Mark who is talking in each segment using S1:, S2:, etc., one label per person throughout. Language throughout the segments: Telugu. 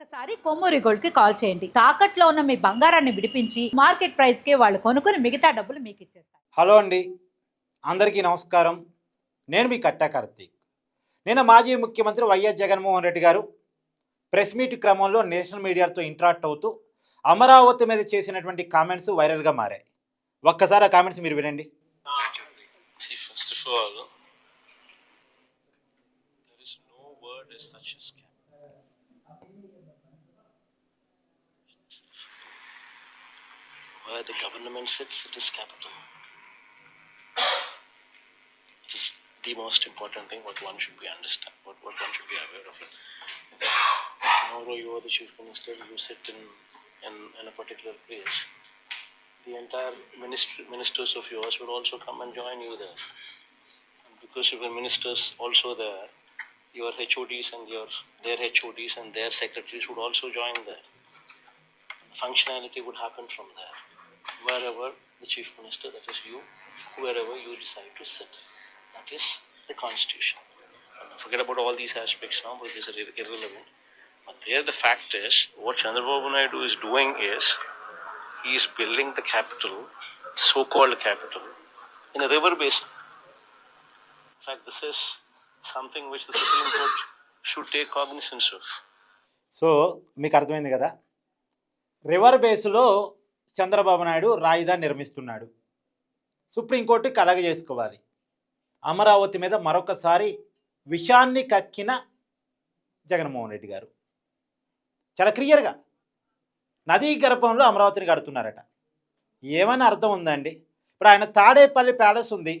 S1: ఒక్కసారి కొమ్మూరి గోల్డ్కి కాల్ చేయండి. తాకట్లో ఉన్న మీ బంగారాన్ని విడిపించి మార్కెట్ ప్రైస్కి వాళ్ళు కొనుక్కుని మిగతా డబ్బులు మీకు ఇచ్చేస్తారు.
S2: హలో అండి. అందరికీ నమస్కారం. నేను మీ కట్టా కార్తీక్. నిన్న మాజీ ముఖ్యమంత్రి వైఎస్ జగన్మోహన్ రెడ్డి గారు ప్రెస్ మీట్ క్రమంలో నేషనల్ మీడియాతో ఇంటరాక్ట్ అవుతూ అమరావతి మీద చేసినటువంటి కామెంట్స్ వైరల్గా మారాయి. ఒక్కసారి ఆ కామెంట్స్ మీరు వినండి.
S3: Where the government sits, it is capital. It is the most important thing what one should be understand, what, what one should be aware of it. If tomorrow you are the chief minister, you sit in, in, in a particular place, the entire ministry, ministers of yours will also come and join you there. And because you were ministers also there, your HODs and your their HODs and their secretaries would also join there. Functionality would happen from there. Wherever the chief minister, that is you, wherever you decide to sit. That is the constitution. And forget about all these aspects now, because these are ir- irrelevant. But there the fact is, what Chandrababu Naidu is doing is, he is building the capital, so-called capital, in a river basin. In fact, this is something which the Supreme Court should take cognizance of.
S2: So మీకు అర్థమైంది కదా రివర్ బేస్లో చంద్రబాబు నాయుడు రాజధాని నిర్మిస్తున్నాడు. సుప్రీంకోర్టు కలగ చేసుకోవాలి. అమరావతి మీద మరొకసారి విషాన్ని కక్కిన జగన్మోహన్ రెడ్డి గారు. చాలా క్లియర్గా నదీ గర్భంలో అమరావతిని కడుతున్నారట. ఏమైనా అర్థం ఉందండి? ఇప్పుడు ఆయన తాడేపల్లి ప్యాలెస్ ఉంది.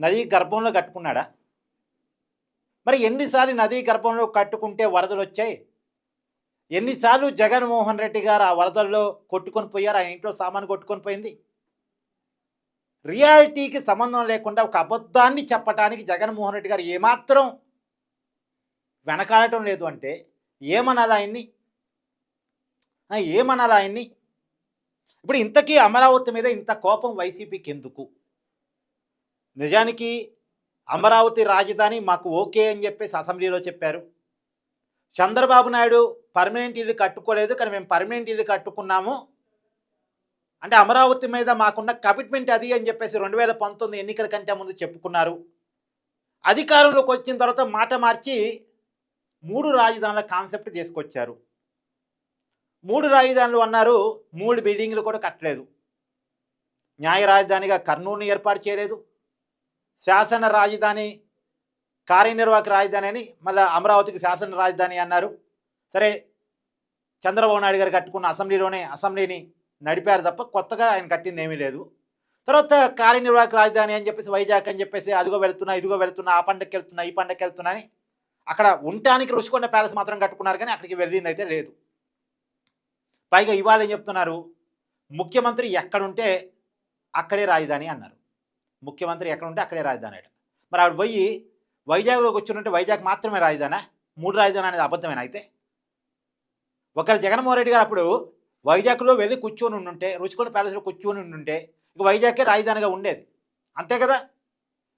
S2: నదీ గర్భంలో కట్టుకున్నాడా? మరి ఎన్నిసార్లు నదీ గర్భంలో కట్టుకుంటే వరదలు వచ్చాయి? ఎన్నిసార్లు జగన్మోహన్ రెడ్డి గారు ఆ వరదల్లో కొట్టుకొని పోయారు ఆయన ఇంట్లో సామాను కొట్టుకొని పోయింది. రియాలిటీకి సంబంధం లేకుండా ఒక అబద్ధాన్ని చెప్పటానికి జగన్మోహన్ రెడ్డి గారు ఏమాత్రం వెనకాడటం లేదు అంటే ఏమనాలి ఆయన్ని? ఏమనాలి ఆయన్ని? ఇప్పుడు ఇంతకీ అమరావతి మీద ఇంత కోపం వైసీపీకి ఎందుకు నిజానికి అమరావతి రాజధాని మాకు ఓకే అని చెప్పేసి అసెంబ్లీలో చెప్పారు. చంద్రబాబు నాయుడు పర్మనెంట్ ఇల్లు కట్టుకోలేదు కానీ మేము పర్మనెంట్ ఇల్లు కట్టుకున్నాము. అంటే అమరావతి మీద మాకున్న కమిట్మెంట్ అది అని చెప్పేసి రెండు వేల పంతొమ్మిది ఎన్నికల కంటే ముందు చెప్పుకున్నారు. అధికారంలోకి వచ్చిన తర్వాత మాట మార్చి మూడు రాజధానుల కాన్సెప్ట్ తీసుకొచ్చారు. మూడు రాజధానులు అన్నారు మూడు బిల్డింగ్లు కూడా కట్టలేదు. న్యాయ రాజధానిగా కర్నూలుని ఏర్పాటు చేయలేదు. శాసన రాజధాని కార్యనిర్వాహక రాజధాని అని మళ్ళీ అమరావతికి శాసన రాజధాని అన్నారు. సరే చంద్రబాబు నాయుడు గారు కట్టుకున్న అసెంబ్లీలోనే అసెంబ్లీని నడిపారు తప్ప కొత్తగా ఆయన కట్టింది ఏమీ లేదు. తర్వాత కార్యనిర్వాహక రాజధాని అని చెప్పేసి వైజాగ్ అని చెప్పేసి అదిగో వెళ్తున్నా ఇదిగో వెళ్తున్నా ఆ పండగకి వెళ్తున్నా ఈ పండగకి వెళ్తున్నా అని అక్కడ ఉండటానికి రుచికొండ ప్యాలెస్ మాత్రం కట్టుకున్నారు కానీ అక్కడికి వెళ్ళింది అయితే లేదు. పైగా ఇవాళ ఏం చెప్తున్నారు? ముఖ్యమంత్రి ఎక్కడుంటే అక్కడే రాజధాని అన్నారు. ముఖ్యమంత్రి ఎక్కడుంటే అక్కడే రాజధాని అట. మరి ఆవిడ పోయి వైజాగ్లోకి వచ్చినట్టు వైజాగ్ మాత్రమే రాజధానా మూడు రాజధాని అనేది అబద్ధమేనా అయితే? ఒకవేళ జగన్మోహన్ రెడ్డి గారు అప్పుడు వైజాగ్లో వెళ్ళి కూర్చొని ఉండుంటే రుచికొండ ప్యాలెస్లో కూర్చొని ఉండుంటే ఇక వైజాగ్కే రాజధానిగా ఉండేది. అంతే కదా?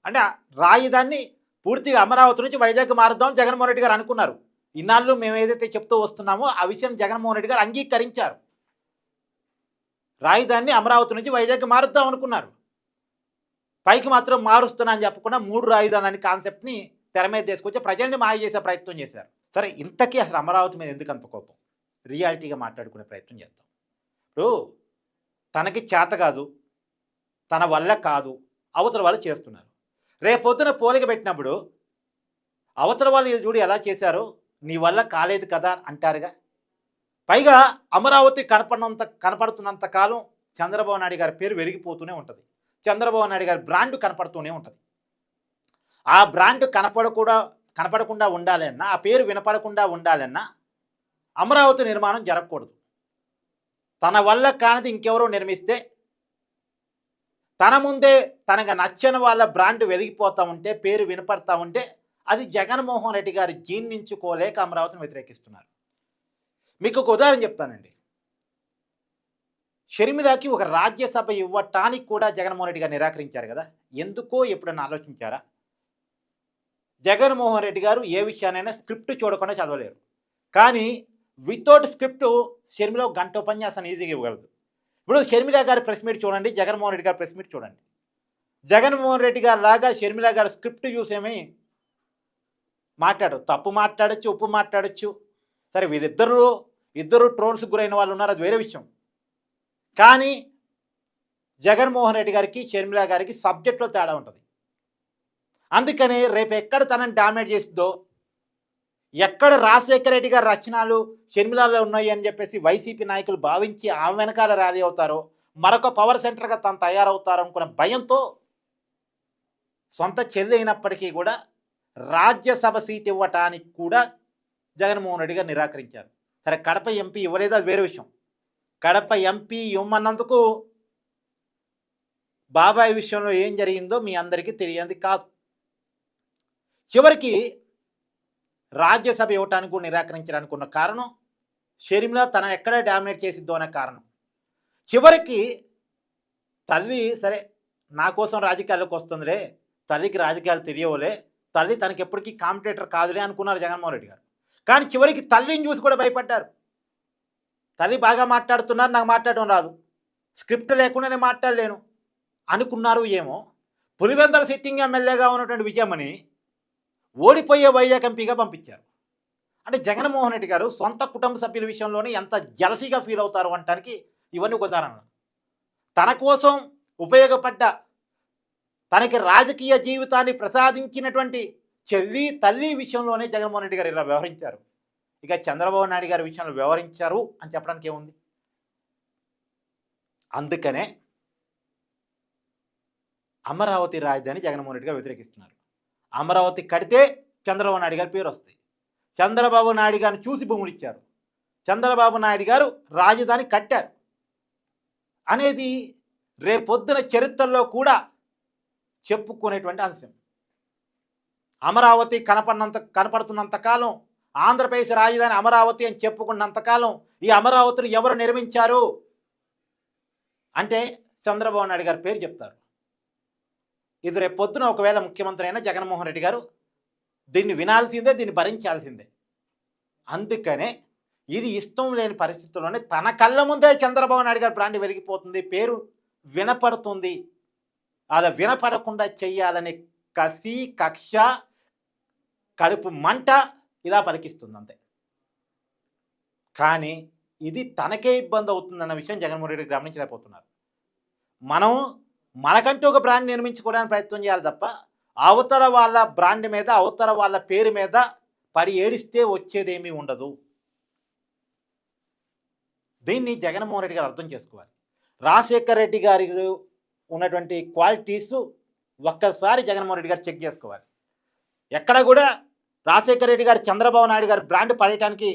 S2: అంటే రాజధాని రాజధానిని పూర్తిగా అమరావతి నుంచి వైజాగ్ మారుద్దాం జగన్మోహన్ రెడ్డి గారు అనుకున్నారు. ఇన్నాళ్ళు మేము ఏదైతే చెప్తూ వస్తున్నామో ఆ విషయం జగన్మోహన్ రెడ్డి గారు అంగీకరించారు. రాజధానిని అమరావతి నుంచి వైజాగ్ మారుద్దాం అనుకున్నారు. పైకి మాత్రం మారుస్తున్నా అని చెప్పకుండా మూడు రాజధాని అనే కాన్సెప్ట్ని తెర మీద తీసుకొచ్చి ప్రజల్ని మాయ చేసే ప్రయత్నం చేశారు. సరే ఇంతకీ అసలు అమరావతి మీద ఎందుకు అంత కోపం? రియాలిటీగా మాట్లాడుకునే ప్రయత్నం చేద్దాం. ఇప్పుడు తనకి చేత కాదు తన వల్ల కాదు అవతల వాళ్ళు చేస్తున్నారు. రేపొద్దున పోలిక పెట్టినప్పుడు అవతల వాళ్ళు చూడు ఎలా చేశారు? నీ వల్ల కాలేదు కదా అంటారుగా? పైగా అమరావతి కనపడినంత కనపడుతున్నంత కాలం చంద్రబాబు నాయుడు గారి పేరు వెలిగిపోతూనే ఉంటుంది. చంద్రబాబు నాయుడు గారి బ్రాండ్ కనపడుతూనే ఉంటుంది. ఆ బ్రాండ్ కనపడకుండా కనపడకుండా ఉండాలన్నా ఆ పేరు వినపడకుండా ఉండాలన్నా అమరావతి నిర్మాణం జరగకూడదు. తన వల్ల కానిది ఇంకెవరో నిర్మిస్తే తన ముందే తనకు నచ్చని వాళ్ళ బ్రాండ్ వెలిగిపోతూ ఉంటే పేరు వినపడతా ఉంటే అది జగన్మోహన్ రెడ్డి గారు జీర్ణించుకోలేక అమరావతిని వ్యతిరేకిస్తున్నారు. మీకు ఒక ఉదాహరణ చెప్తానండి. షర్మిలాకి ఒక రాజ్యసభ ఇవ్వటానికి కూడా జగన్మోహన్ రెడ్డి గారు నిరాకరించారు కదా? ఎందుకో ఎప్పుడన్నా ఆలోచించారా? జగన్మోహన్ రెడ్డి గారు ఏ విషయానైనా స్క్రిప్ట్ చూడకుండా చదవలేరు. కానీ వితౌట్ స్క్రిప్ట్ షర్మిల గంట ఉపన్యాసాన్ని ఈజీగా ఇవ్వగలదు. ఇప్పుడు షర్మిల గారి ప్రెస్ మీట్ చూడండి జగన్మోహన్ రెడ్డి గారి ప్రెస్ మీట్ చూడండి. జగన్మోహన్ రెడ్డి గారు లాగా షర్మిల గారు స్క్రిప్ట్ చూసేమి మాట్లాడు తప్పు మాట్లాడచ్చు ఉప్పు మాట్లాడచ్చు. సరే వీరిద్దరు ఇద్దరు ట్రోల్స్ గురైన వాళ్ళు ఉన్నారు అది వేరే విషయం. కానీ జగన్మోహన్ రెడ్డి గారికి షర్మిల గారికి సబ్జెక్ట్లో తేడా ఉంటుంది. అందుకని రేపు ఎక్కడ తనని డామినేట్ చేస్తుందో ఎక్కడ రాజశేఖర రెడ్డి గారి రచనలు షర్మిలాలో ఉన్నాయి అని చెప్పేసి వైసీపీ నాయకులు భావించి ఆమె వెనకాల ర్యాలీ అవుతారో మరొక పవర్ సెంటర్గా తను తయారవుతారు భయంతో సొంత చెల్లి అయినప్పటికీ కూడా రాజ్యసభ సీట్ ఇవ్వటానికి కూడా జగన్మోహన్ రెడ్డి గారు నిరాకరించారు. సరే కడప ఎంపీ ఇవ్వలేదు అది వేరే విషయం. కడప ఎంపీ ఇవ్వమన్నందుకు బాబాయ్ విషయంలో ఏం జరిగిందో మీ అందరికీ తెలియంది కాదు. చివరికి రాజ్యసభ ఇవ్వటానికి కూడా నిరాకరించడానికి ఉన్న కారణం షర్మిల తన ఎక్కడ డామినేట్ చేసిద్దో అనే కారణం. చివరికి తల్లి సరే నా కోసం రాజకీయాల్లోకి వస్తుందిలే తల్లికి రాజకీయాలు తెలియవులే తల్లి తనకి ఎప్పటికీ కాంపిటేటర్ కాదులే అనుకున్నారు జగన్మోహన్ రెడ్డి గారు. కానీ చివరికి తల్లిని చూసి కూడా భయపడ్డారు. తల్లి బాగా మాట్లాడుతున్నారు నాకు మాట్లాడడం రాదు. స్క్రిప్ట్ లేకుండా నేను మాట్లాడలేను. అనుకున్నారు ఏమో. పులివెందల సిట్టింగ్ ఎమ్మెల్యేగా ఉన్నటువంటి విజయమని ఓడిపోయే వైజాగ్ ఎంపీగా పంపించారు. అంటే జగన్మోహన్ రెడ్డి గారు సొంత కుటుంబ సభ్యుల విషయంలోనే ఎంత జలసీగా ఫీల్ అవుతారు అనటానికి ఇవన్నీ ఒక ఉదాహరణ. తన కోసం ఉపయోగపడ్డ తనకి రాజకీయ జీవితాన్ని ప్రసాదించినటువంటి చెల్లి తల్లి విషయంలోనే జగన్మోహన్ రెడ్డి గారు ఇలా వ్యవహరించారు. ఇక చంద్రబాబు నాయుడు గారి విషయంలో వ్యవహరించారు అని చెప్పడానికి ఏముంది? అందుకనే అమరావతి రాజధాని జగన్మోహన్ రెడ్డి గారు వ్యతిరేకిస్తున్నారు. అమరావతి కడితే చంద్రబాబు నాయుడు గారి పేరు వస్తాయి. చంద్రబాబు నాయుడు గారిని చూసి భూములు ఇచ్చారు. చంద్రబాబు నాయుడు గారు రాజధాని కట్టారు. అనేది రేపొద్దున చరిత్రలో కూడా చెప్పుకునేటువంటి అంశం. అమరావతి కనపడినంత కనపడుతున్నంత కాలం ఆంధ్రప్రదేశ్ రాజధాని అమరావతి అని చెప్పుకున్నంతకాలం ఈ అమరావతిని ఎవరు నిర్మించారు? అంటే చంద్రబాబు నాయుడు గారి పేరు చెప్తారు. ఇది రేపు పొద్దున ఒకవేళ ముఖ్యమంత్రి అయినా జగన్మోహన్ రెడ్డి గారు దీన్ని వినాల్సిందే దీన్ని భరించాల్సిందే. అందుకనే ఇది ఇష్టం లేని పరిస్థితుల్లోనే తన కళ్ళ ముందే చంద్రబాబు నాయుడు గారి బ్రాండ్ వెలిగిపోతుంది పేరు వినపడుతుంది. అలా వినపడకుండా చెయ్యాలనే కసి కక్ష కడుపు మంట ఇలా పలికిస్తుంది అంతే కానీ ఇది తనకే ఇబ్బంది అవుతుందన్న విషయం జగన్మోహన్ రెడ్డి గమనించలేకపోతున్నారు. మనం మనకంటూ ఒక బ్రాండ్ నిర్మించుకోవడానికి ప్రయత్నం చేయాలి తప్ప అవతల వాళ్ళ బ్రాండ్ మీద అవతల వాళ్ళ పేరు మీద పడి ఏడిస్తే వచ్చేదేమీ ఉండదు. దీన్ని జగన్మోహన్ రెడ్డి గారు అర్థం చేసుకోవాలి. రాజశేఖర్ రెడ్డి గారి ఉన్నటువంటి క్వాలిటీస్ ఒక్కసారి జగన్మోహన్ రెడ్డి గారు చెక్ చేసుకోవాలి. ఎక్కడ కూడా రాజశేఖర రెడ్డి గారు చంద్రబాబు నాయుడు గారు బ్రాండ్ పడేయడానికి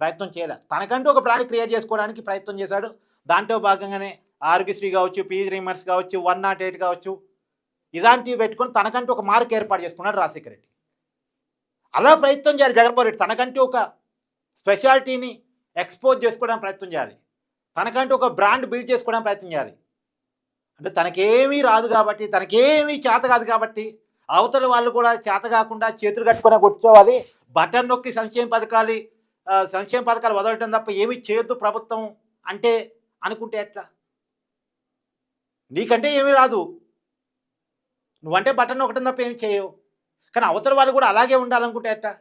S2: ప్రయత్నం చేయలే. తనకంటూ ఒక బ్రాండ్ క్రియేట్ చేసుకోవడానికి ప్రయత్నం చేశాడు. దాంట్లో భాగంగానే ఆరోగ్యశ్రీ కావచ్చు పీజీ రిమర్స్ కావచ్చు వన్ నాట్ ఎయిట్ కావచ్చు ఇలాంటివి పెట్టుకొని తనకంటూ ఒక మార్క్ ఏర్పాటు చేసుకున్నాడు రాజశేఖర రెడ్డి. అలా ప్రయత్నం చేయాలి జగన్మోహన్ రెడ్డి. తనకంటూ ఒక స్పెషాలిటీని ఎక్స్పోజ్ చేసుకోవడానికి ప్రయత్నం చేయాలి. తనకంటూ ఒక బ్రాండ్ బిల్డ్ చేసుకోవడానికి ప్రయత్నం చేయాలి. అంటే తనకేమీ రాదు కాబట్టి తనకేమీ చేత కాదు కాబట్టి అవతల వాళ్ళు కూడా చేత కాకుండా చేతులు కట్టుకునే కూర్చోవాలి బటన్ నొక్కి సంక్షేమ పథకాలు సంక్షేమ పథకాలు వదలటం తప్ప ఏమీ చేయొద్దు ప్రభుత్వం అంటే అనుకుంటే ఎట్లా? నీకంటే ఏమీ రాదు. నువ్వంటే బటన్ నొక్కటం తప్ప ఏమి చేయవు. కానీ అవతల వాళ్ళు కూడా అలాగే ఉండాలనుకుంటే ఎట్లా?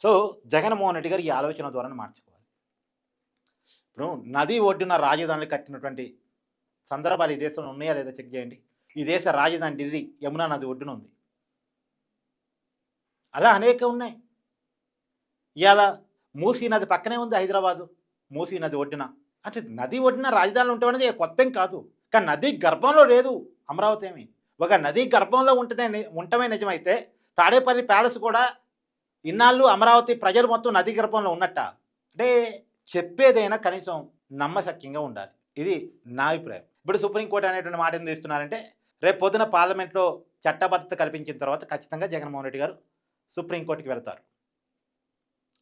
S2: సో జగన్మోహన్ రెడ్డి గారు ఈ ఆలోచన ద్వారా మార్చుకోవాలి. ఇప్పుడు నది ఒడ్డున రాజధానులు కట్టినటువంటి సందర్భాలు ఈ దేశంలో ఉన్నాయా లేదా చెక్ చేయండి? ఈ దేశ రాజధాని ఢిల్లీ యమునా నది ఒడ్డున ఉంది. అలా అనేక ఉన్నాయి. ఇవాళ మూసీ నది పక్కనే ఉంది హైదరాబాదు. మూసీ నది ఒడ్డున. అంటే నది ఒడ్డున రాజధానులు ఉండటం అనేది కొత్త కాదు. కానీ నది గర్భంలో లేదు అమరావతి ఏమి. ఒక నది గర్భంలో ఉంటుందే ఉండటమే నిజమైతే తాడేపల్లి ప్యాలెస్ కూడా ఇన్నాళ్ళు అమరావతి ప్రజలు మొత్తం నది గర్భంలో ఉన్నట్ట. అంటే చెప్పేదైనా కనీసం నమ్మశక్యంగా ఉండాలి. ఇది నా అభిప్రాయం. ఇప్పుడు సుప్రీంకోర్టు అనేటువంటి మాట ఏం తీస్తున్నారంటే రేపు పొద్దున పార్లమెంట్లో చట్టబద్ధత కల్పించిన తర్వాత ఖచ్చితంగా జగన్మోహన్ రెడ్డి గారు సుప్రీంకోర్టుకి వెళ్తారు.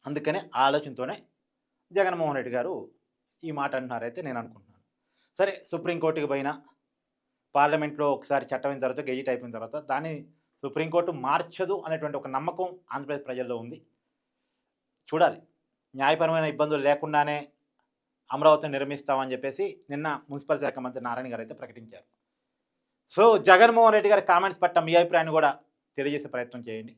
S2: అందుకనే ఆలోచనతోనే జగన్మోహన్ రెడ్డి గారు ఈ మాట అంటున్నారైతే నేను అనుకుంటున్నాను. సరే సుప్రీంకోర్టుకి పోయినా పార్లమెంట్లో ఒకసారి చట్టం అయిన తర్వాత గెజిట్ అయిపోయిన తర్వాత దాన్ని సుప్రీంకోర్టు మార్చదు అనేటువంటి ఒక నమ్మకం ఆంధ్రప్రదేశ్ ప్రజల్లో ఉంది. చూడాలి. న్యాయపరమైన ఇబ్బందులు లేకుండానే అమరావతిని నిర్మిస్తామని చెప్పేసి నిన్న మున్సిపల్ శాఖ మంత్రి నారాయణ గారు అయితే ప్రకటించారు. సో జగన్మోహన్ రెడ్డి గారి కామెంట్స్ పట్ల మీ అభిప్రాయాన్ని కూడా తెలియజేసే ప్రయత్నం చేయండి.